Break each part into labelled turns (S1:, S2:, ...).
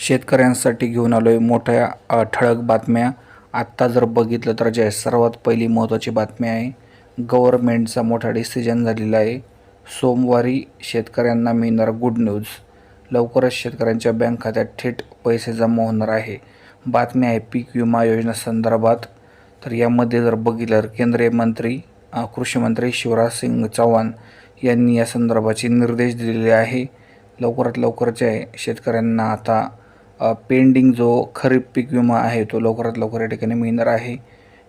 S1: शेतकऱ्यांसाठी घेऊन आलो आहे मोठ्या ठळक बातम्या. आत्ता जर बघितलं तर जे सर्वात पहिली महत्त्वाची बातमी आहे गव्हर्मेंटचा मोठा डिसिजन झालेला आहे. सोमवारी शेतकऱ्यांना मिळणार गुड न्यूज लवकरच शेतकऱ्यांच्या बँक खात्यात थेट पैसे जमा होणार आहे. बातमी आहे पीक विमा योजनेसंदर्भात तर यामध्ये जर बघितलं तर केंद्रीय मंत्री कृषीमंत्री कृषी मंत्री शिवराज सिंग चौहान यांनी या संदर्भाचे निर्देश दिलेले आहे. लवकरात लवकर जे आहे शेतकऱ्यांना आता पेंडिंग जो खरीप पीक विमा आहे तो लवकरात लवकर या ठिकाणी मिळणार आहे.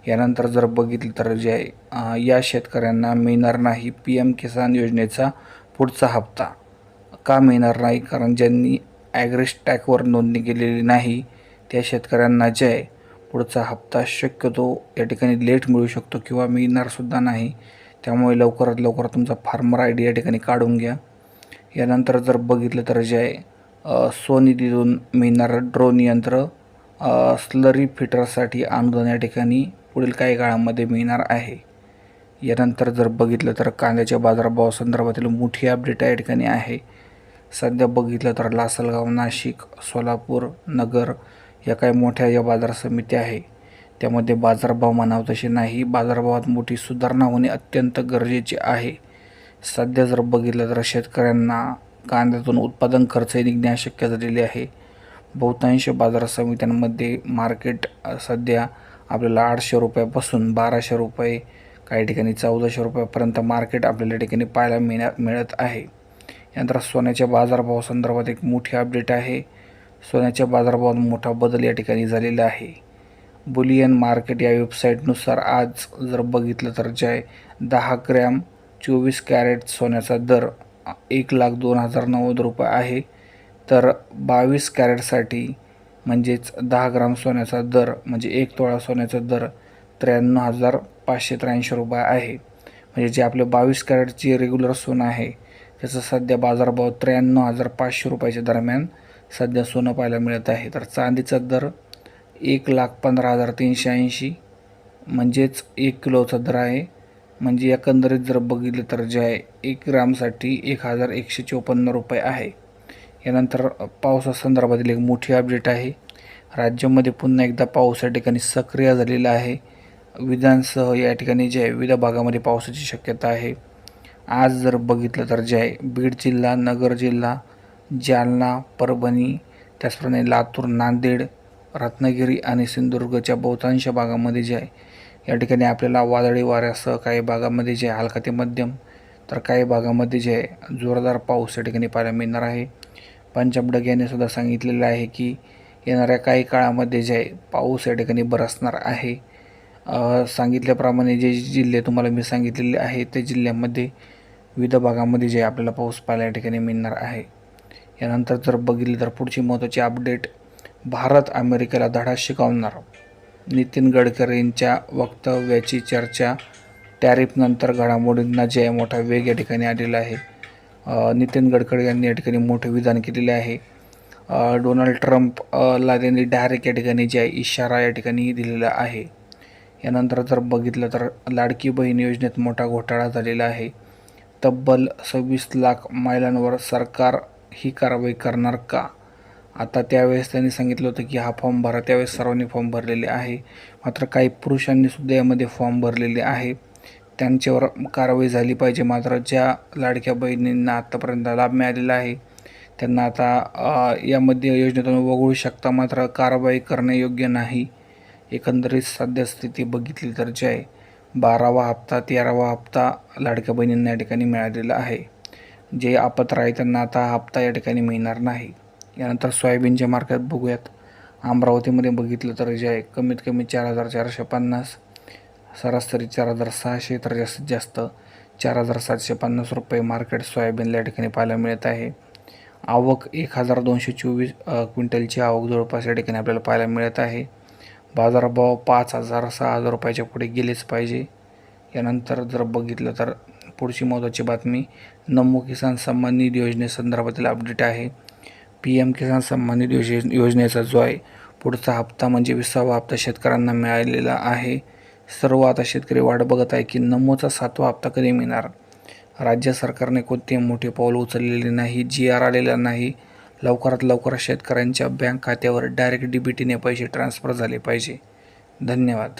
S1: यानंतर जर बघितलं तर जे आहे या शेतकऱ्यांना मिळणार नाही पी एम किसान योजनेचा पुढचा हप्ता. का मिळणार नाही? कारण ज्यांनी ॲग्रेस्टॅकवर नोंदणी केलेली नाही त्या शेतकऱ्यांना जे आहे पुढचा हप्ता शक्यतो या ठिकाणी लेट मिळू शकतो किंवा मिळणारसुद्धा नाही. त्यामुळे लवकरात लवकर तुमचा फार्मर आय डी या ठिकाणी काढून घ्या. यानंतर जर बघितलं तर जे आहे स्वनिधीतून मिळणारं ड्रोन यंत्र स्लरी फिटरसाठी अनुदान या ठिकाणी पुढील काही काळामध्ये मिळणार आहे. यानंतर जर बघितलं तर कांद्याच्या बाजारभावासंदर्भातील मोठी अपडेट या ठिकाणी आहे. सध्या बघितलं तर लासलगाव नाशिक सोलापूर नगर या काही मोठ्या या बाजार समित्या आहे. त्यामध्ये बाजारभाव म्हणावं तसे नाही. बाजारभावात मोठी सुधारणा होणे अत्यंत गरजेचे आहे. सध्या जर बघितलं तर शेतकऱ्यांना कांद्यातून उत्पादन खर्चही निघणे शक्य झालेले आहे. बहुतांश बाजार समित्यांमध्ये मार्केट सध्या आपल्याला आठशे रुपयापासून बाराशे रुपये काही ठिकाणी चौदाशे रुपयापर्यंत मार्केट आपल्याला या ठिकाणी पाहायला मिळण्या मिळत आहे. यानंतर सोन्याच्या बाजारभावासंदर्भात एक मोठी अपडेट आहे. सोन्याच्या बाजारभावात मोठा बदल या ठिकाणी झालेला आहे. बुलियन मार्केट या वेबसाईटनुसार आज जर बघितलं तर जे आहे दहा ग्रॅम चोवीस कॅरेट सोन्याचा दर एक लाख दोन हजार नव्वद रुपये आहे. तर बावीस कॅरेटसाठी म्हणजेच दहा ग्राम सोन्याचा दर म्हणजे एक तोळा सोन्याचा दर त्र्याण्णव हजार पाचशे त्र्याऐंशी रुपये आहे. म्हणजे जे आपलं बावीस कॅरेटची रेग्युलर सोनं आहे त्याचा सध्या बाजारभाव त्र्याण्णव हजार पाचशे रुपयाच्या दरम्यान सध्या सोनं पाहायला मिळत आहे. तर चांदीचा दर एक लाख पंधरा हजार तीनशे ऐंशी म्हणजेच एक किलोचा दर आहे. म्हणजे एकंदरीत जर बघितलं तर जे आहे एक ग्रामसाठी एक हजार एकशे चोपन्न रुपये आहे. यानंतर पावसासंदर्भातील एक मोठी अपडेट आहे. राज्यामध्ये पुन्हा एकदा पाऊस या ठिकाणी सक्रिय झालेला आहे. विधानसह या ठिकाणी जे आहे विविध भागामध्ये पावसाची शक्यता आहे. आज जर बघितलं तर जे आहे बीड जिल्हा नगर जिल्हा जालना परभणी त्याचप्रमाणे लातूर नांदेड रत्नागिरी आणि सिंधुदुर्गच्या बहुतांश भागामध्ये जे आहे या ठिकाणी आपल्याला वादळी वाऱ्यासह काही भागामध्ये जे हलका ते मध्यम तर काही भागामध्ये जे आहे जोरदार पाऊस या ठिकाणी पाहायला मिळणार आहे. पंजाब याने सुद्धा सांगितलेलं आहे की येणाऱ्या काही काळामध्ये जे आहे पाऊस या ठिकाणी बरसणार आहे. सांगितल्याप्रमाणे जे जिल्हे तुम्हाला मी सांगितलेले आहे त्या जिल्ह्यामध्ये विविध भागामध्ये जे आपल्याला पाऊस पाहायला या ठिकाणी मिळणार आहे. यानंतर जर बघितलं तर पुढची महत्त्वाची अपडेट भारत अमेरिकेला धडा शिकवणार. नितीन गडकरींच्या वक्तव्याची चर्चा टॅरिफनंतर घडामोडींना जे आहे मोठा वेग या ठिकाणी आलेला आहे. नितीन गडकरी यांनी या ठिकाणी मोठे विधान केलेले आहे. डोनाल्ड ट्रम्प त्यांनी डायरेक्ट या ठिकाणी जे आहे इशारा या ठिकाणी दिलेला आहे. यानंतर जर बघितलं तर लाडकी बहीण योजनेत मोठा घोटाळा झालेला आहे. तब्बल सव्वीस लाख मैलांवर सरकार ही कारवाई करणार का? आता त्यावेळेस त्यांनी सांगितलं होतं की हा फॉर्म भरा. त्यावेळेस सर्वांनी फॉर्म भरलेले आहे. मात्र काही पुरुषांनी सुद्धा यामध्ये फॉर्म भरलेले आहे. त्यांच्यावर कारवाई झाली पाहिजे. मात्र ज्या लाडक्या बहिणींना आत्तापर्यंत लाभ मिळालेला आहे त्यांना आता यामध्ये योजनेतून वगळू शकता. मात्र कारवाई करणे योग्य नाही. एकंदरीत सद्यस्थिती बघितली तर जे आहे बारावा हप्ता तेरावा हप्ता लाडक्या बहिणींना या ठिकाणी मिळालेला आहे. जे आपत्र आहे त्यांना आता हा हप्ता या ठिकाणी मिळणार नाही. यानंतर सोयाबीनच्या मार्केट बघूयात. अमरावतीमध्ये बघितलं तर जे आहे कमीत कमी चार हजार चारशे पन्नास सरासरी चार हजार सहाशे तर जास्तीत जास्त चार हजार सातशे पन्नास रुपये मार्केट सोयाबीनला या ठिकाणी पाहायला मिळत आहे. आवक एक हजार दोनशे चोवीस क्विंटलची आवक जवळपास या ठिकाणी आपल्याला पाहायला मिळत आहे. बाजारभाव पाच हजार सहा हजार रुपयाच्या पुढे गेलेच पाहिजे. यानंतर जर बघितलं तर पुढची महत्त्वाची बातमी नमो किसान सन्मान निधी योजनेसंदर्भातील अपडेट आहे. पी एम किसान सन्मान योजे योजनेचा जो आहे पुढचा हप्ता म्हणजे विसावा हप्ता शेतकऱ्यांना मिळालेला आहे. सर्व आता शेतकरी वाट बघत आहे की नमोचा सातवा हप्ता कधी मिळणार? राज्य सरकारने कोणतेही मोठे पाऊल उचललेले नाही जी आर आलेला नाही. लवकरात लवकर शेतकऱ्यांच्या बँक खात्यावर डायरेक्ट डी बी टीने पैसे ट्रान्स्फर झाले पाहिजे. धन्यवाद.